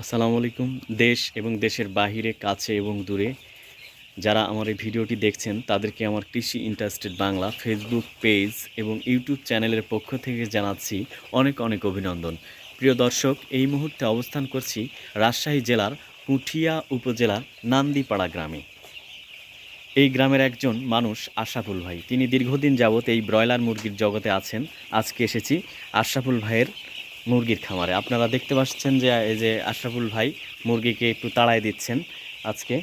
আসসালামু আলাইকুম, দেশ এবং দেশের বাহিরে, কাছে এবং দূরে। যারা আমার এই ভিডিওটি দেখছেন, তাদেরকে আমার কৃষি ইন্টারেস্টেড বাংলা ফেসবুক পেজ এবং ইউটিউব চ্যানেলের পক্ষ থেকে জানাচ্ছি অনেক অনেক অভিনন্দন। প্রিয় দর্শক, এই মুহূর্তে অবস্থান করছি রাজশাহী জেলার পুঠিয়া উপজেলার নান্দিপাড়া গ্রামে। এই গ্রামের একজন মানুষ আশাফুল ভাই। তিনি দীর্ঘদিন যাবৎ এই ব্রয়লার মুরগির জগতে আছেন। আজকে এসেছি আশরাফুল ভাইয়ের মুরগির খামারে। আপনারা দেখতে পাচ্ছেন যে এই যে আশরাফুল ভাই মুরগিকে একটু তাড়ায় দিচ্ছেন আজকে।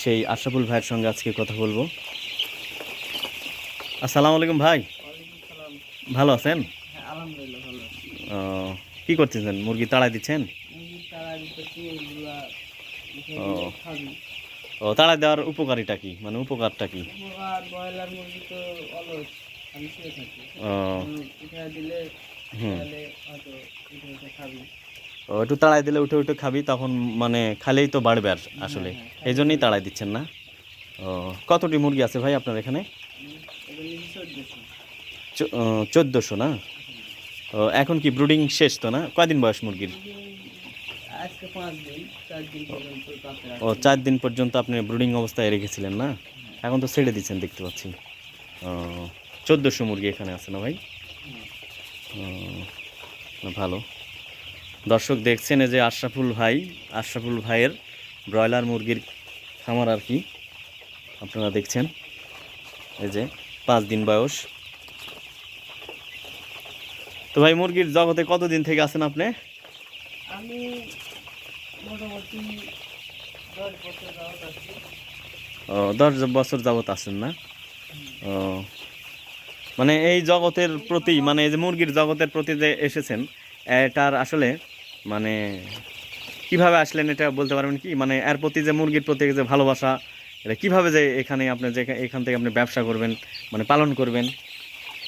সেই আশরাফুল ভাইয়ের সঙ্গে আজকে কথা বলব। আসসালামু আলাইকুম ভাই। ভালো আছেন? হ্যাঁ কি করতেছেন? মুরগি তাড়ায় দিচ্ছেন? ও। তাড়ায় দেওয়ার উপকারিতা কি? মানে উপকারটা কি? ও। তাহলে হয়তো খাবি। একটু তাড়ায় দিলে উঠে উঠে খাবি তখন মানে খালেই তো বাড়বে আর আসলে। হ্যাঁ, হ্যাঁ, এই জন্যই তাড়ায় দিচ্ছেন না? ও কতটি মুরগি আছে ভাই আপনার এখানে? চোদ্দশো না? ও এখন কি ব্রুডিং শেষ তো না? কয়দিন বয়স মুরগির? ও চার দিন পর্যন্ত আপনি ব্রুডিং অবস্থায় রেখেছিলেন না? এখন তো ছেড়ে দিচ্ছেন দেখতে পাচ্ছি। ও চোদ্দোশো মুরগি এখানে আছে না ভাই? ভালো। দর্শক দেখছেন এই যে আশরাফুল ভাই আশরাফুল ভাইয়ের ব্রয়লার মুরগির খামার আর কি। আপনারা দেখছেন এই যে পাঁচ দিন বয়স। তো ভাই মুরগির জগতে কতদিন থেকে আছেন আপনি? আমি মোটামুটি দশ বছর যাওয়া আছি। ও দশ বছর যাবত আছেন না? ও মানে এই জগতের প্রতি মানে এই যে মুরগির জগতের প্রতি যে এসেছেন এটার আসলে মানে কীভাবে আসলেন এটা বলতে পারবেন কি? মানে এর প্রতি যে মুরগির প্রতি যে ভালোবাসা এটা কীভাবে যে এখানে আপনি যে এখান থেকে আপনি ব্যবসা করবেন মানে পালন করবেন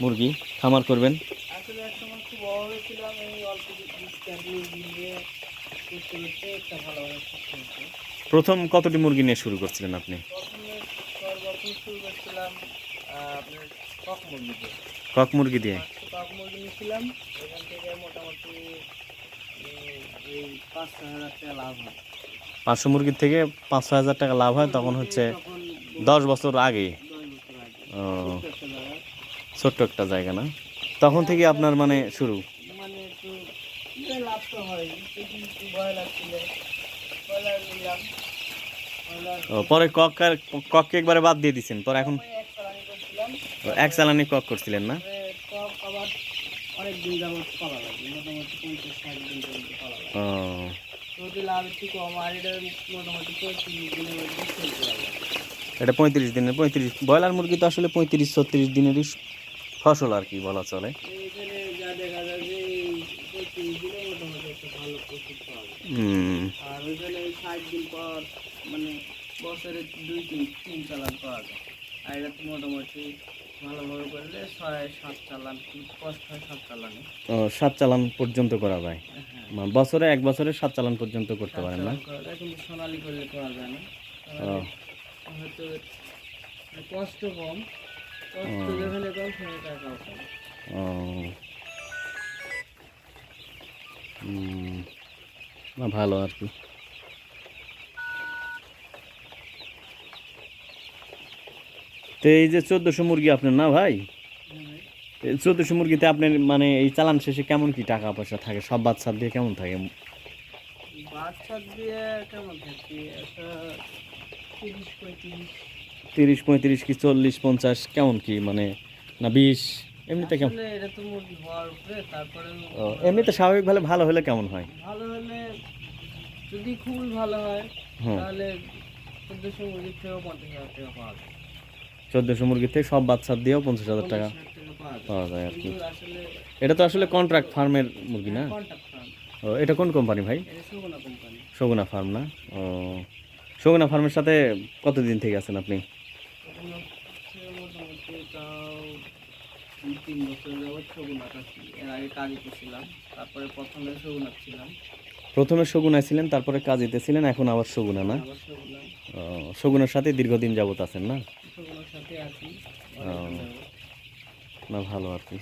মুরগি খামার করবেন? আসলে এক সময় খুব অভাবে ছিলাম এই অল্প ক্যাম্পিং দিয়ে করতে করতে একটা ভালোভাবে শিখতে হচ্ছে প্রথম কতটি মুরগি নিয়ে শুরু করছিলেন আপনি? প্রথমে শুরু করছিলাম আপনার কক মুরগি দিয়ে। পাঁচশো কক মুরগি নিয়েছিলাম এখান থেকে মোটামুটি পাঁচশো মুরগির থেকে পাঁচ ছয় হাজার টাকা লাভ হয় তখন হচ্ছে দশ বছর আগে। ও ছোট্ট একটা জায়গা না? তখন থেকে আপনার মানে শুরু? মানে একটু যে লাভ তো একটু একটু ভয় লাগছিল। ব্রয়লার নিলাম। ব্রয়লার ও, পরে কক কককে একবারে বাদ দিয়ে দিচ্ছেন পরে এখন এক চালানি কক করছিলেন না? তবে আবার অনেক দিন যাবত পালা লাগে মোটামুটি পঞ্চাশ ষাট দিন পর্যন্ত পালা লাগে। ও। লাভ একটু কম আর এটা মোটামুটি পঁয়ত্রিশ দিনের মধ্যে চলতে পারবে এটা পঁয়ত্রিশ দিনের পঁয়ত্রিশ ব্রয়লার মুরগি তো আসলে পঁয়ত্রিশ ছত্রিশ দিনেরই ফসল আর কি বলা চলে। এখানে যা দেখা যায় যে পঁয়ত্রিশ দিনে মোটামুটি একটা ভালো প্রফিট পাওয়া যায়। হুম। আর ওইখানে ষাট দিন পর মানে বছরে দুই তিন তিন চালান পাওয়া যায়। আর এটা তো মোটামুটি ভালোভাবে করলে ছয় সাত চালান সাত চালানে। ও সাত চালান পর্যন্ত করা যায়? হ্যাঁ। বছরে এক বছরে সাত চালান পর্যন্ত করতে পারেন না? কিন্তু সোনালি করলে করা যায় না। হয়তো মানে কষ্ট কম কষ্ট যেখানে কম সেখানে টাকাও কম ও। না ভালো আর কি। তো এই যে চোদ্দোশো মুরগি আপনার না ভাই? চোদ্দোশো মুরগিতে আপনার মানে এই চালান শেষে কেমন কি টাকা পয়সা থাকে? সব বাচ্চা দিয়ে কেমন থাকে? বাচ্চা দিয়ে কেমন থাকি? তিরিশ পঁয়ত্রিশ। কি চল্লিশ পঞ্চাশ কেমন কি মানে না বিশ? এমনিতে কেমন? এমনিতে স্বাভাবিকভাবে ভালো হলে কেমন হয়? ভালো হলে যদি খুবই ভালো হয়। তাহলে চোদ্দশো মুরগির থেকেও পঞ্চাশ হাজার টাকা পাওয়া যায়। চোদ্দোশো মুরগি থেকে সব বাচ্চা দিয়েও পঞ্চাশ হাজার টাকা পাওয়া যায় আর কি। এটা তো আসলে কন্ট্রাক্ট ফার্মের মুরগি না? ও, এটা কোন কোম্পানি ভাই? সগুনা ফার্ম না? ও সগুনা ফার্মের সাথে কতদিন থেকে আছেন আপনি? যাবৎ প্রথমে সগুনা ছিলেন, তারপরে কাজিতে ছিলেন, এখন আবার সগুনা না? সগুনার সাথে দীর্ঘদিন যাবত আছেন না সগুনার সাথে আছি ও। না ভালো আর কি।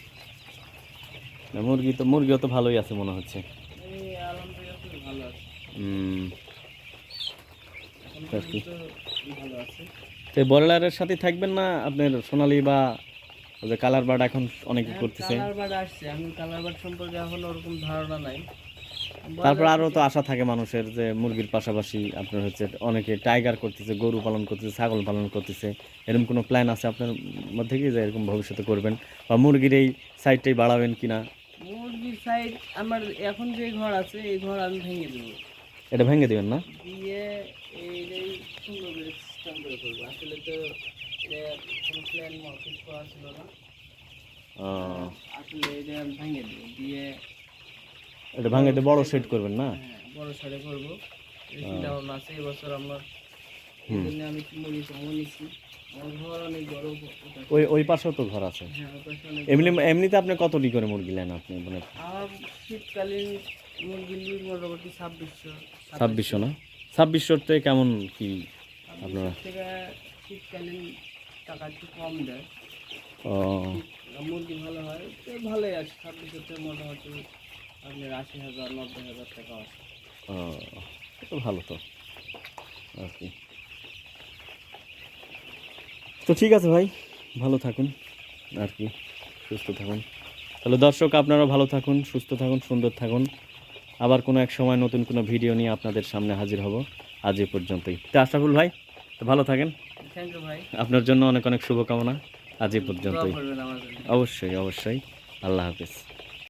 না মুরগি তো মুরগিও তো ভালোই আছে মনে হচ্ছে। তো ব্রয়লারের সাথে থাকবেন না আপনার সোনালি বা যে কালার বার্ড এখন অনেকে করতেছে? কালার বার্ড আসছে। আমি কালার বার্ড সম্পর্কে এখন ওরকম ধারণা নাই। তারপর আরও তো আশা থাকে মানুষের যে মুরগির পাশাপাশি আপনার হচ্ছে অনেকে টাইগার করতেছে গরু পালন করতেছে ছাগল পালন করতেছে। এরকম কোনো প্ল্যান আছে আপনার মধ্যে কি যে এরকম ভবিষ্যতে করবেন? বা মুরগির এই সাইডটাই বাড়াবেন কিনা মুরগির সাইড আমার এখন যে ঘর আছে এই ঘর আমি ভেঙে দেবো। এটা ভেঙে দিবেন না? দিয়ে এইটাই সুন্দর করে সিস্টেম করে করব। আসলে তো এটা কোনো প্ল্যান করা ছিল না। আসলে এটা ভেঙে দেবো। দিয়ে এটা ভাঙে দিয়ে বড় সেট করবেন না? হ্যাঁ বড় সাইডে করব। চিন্তা ভাবনা আছে এবছর আমার। আমি বড় ওটা। ওই ওই পাশেও তো ঘর আছে। হ্যাঁ এমনি এমনিতে আপনি কতটি করে মুরগি নেন আপনি? মানে শীতকালীন মুরগি নিই মোটামুটি ছাব্বিশশো ছাব্বিশশো না? ছাব্বিশশোতে কেমন কি আপনারা? থেকে শীতকালীন টাকা একটু কম দেয়। ও, মুরগি ভালো হয় ভালোই আছে ছাব্বিশশোতে মোটামুটি আপনার আশি হাজার নব্বই হাজার টাকা আছে। ও, তো ভালো তো। আর কি। তো ঠিক আছে ভাই ভালো থাকুন আর কি সুস্থ থাকুন। তাহলে দর্শক আপনারাও ভালো থাকুন সুস্থ থাকুন সুন্দর থাকুন। আবার কোনো এক সময় নতুন কোনো ভিডিও নিয়ে আপনাদের সামনে হাজির হব। আজ এ পর্যন্তই। তো আশরাফুল ভাই তো ভালো থাকেন। থ্যাংক ইউ ভাই। আপনার জন্য অনেক অনেক শুভকামনা। আজ এ পর্যন্তই। অবশ্যই অবশ্যই। আল্লাহ হাফিজ।